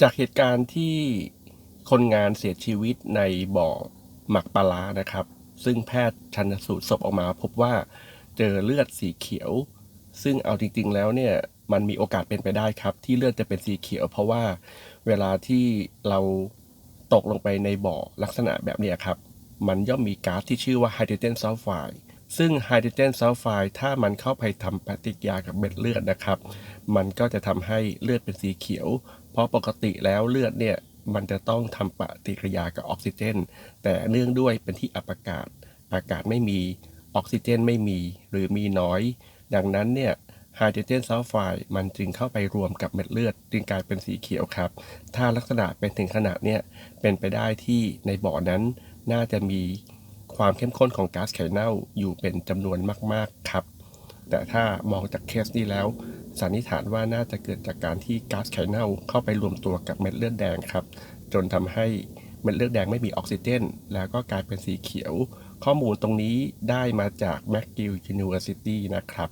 จากเหตุการณ์ที่คนงานเสียชีวิตในบ่อหมักปลานะครับ ซึ่งแพทย์ชันสูตรศพออกมาพบว่าเจอเลือดสีเขียว ซึ่งเอาจริงๆแล้วเนี่ยมันมีโอกาสเป็นไปได้ครับ ที่เลือดจะเป็นสีเขียว เพราะว่าเวลาที่เราตกลงไปในบ่อลักษณะแบบนี้ครับ มันย่อมมีก๊าซที่ชื่อว่าไฮโดรเจนซัลไฟด์ ซึ่งไฮโดรเจนซัลไฟด์ถ้ามันเข้าไปทำปฏิกิริยากับเม็ดเลือดนะครับ มันก็จะทำให้เลือดเป็นสีเขียว เพราะปกติแล้วเลือดเนี่ยมันจะต้องทำปฏิกิริยากับออกซิเจน แต่เนื่องด้วยเป็นที่อับอากาศ อากาศไม่มีออกซิเจนไม่มีหรือมีน้อย ดังนั้นเนี่ยไฮโดรเจนซัลไฟด์มันจึงเข้าไปรวมกับเม็ดเลือด จึงกลายเป็นสีเขียวครับ ถ้าลักษณะเป็นถึงขนาดเนี่ยเป็นไปได้ที่ในบ่อนั้นน่าจะมี ความเข้มข้นของก๊าซไข่เน่าอยู่เป็นจำนวนมาก ๆ ครับ แต่ถ้ามองจากเคสนี้แล้วสันนิษฐานว่าน่าจะเกิดจากการที่ก๊าซไข่เน่าเข้าไปรวมตัวกับเม็ดเลือดแดงครับ จนทำให้เม็ดเลือดแดงไม่มีออกซิเจน แล้วก็กลายเป็นสีเขียว ข้อมูลตรงนี้ได้มาจาก McGill University นะครับ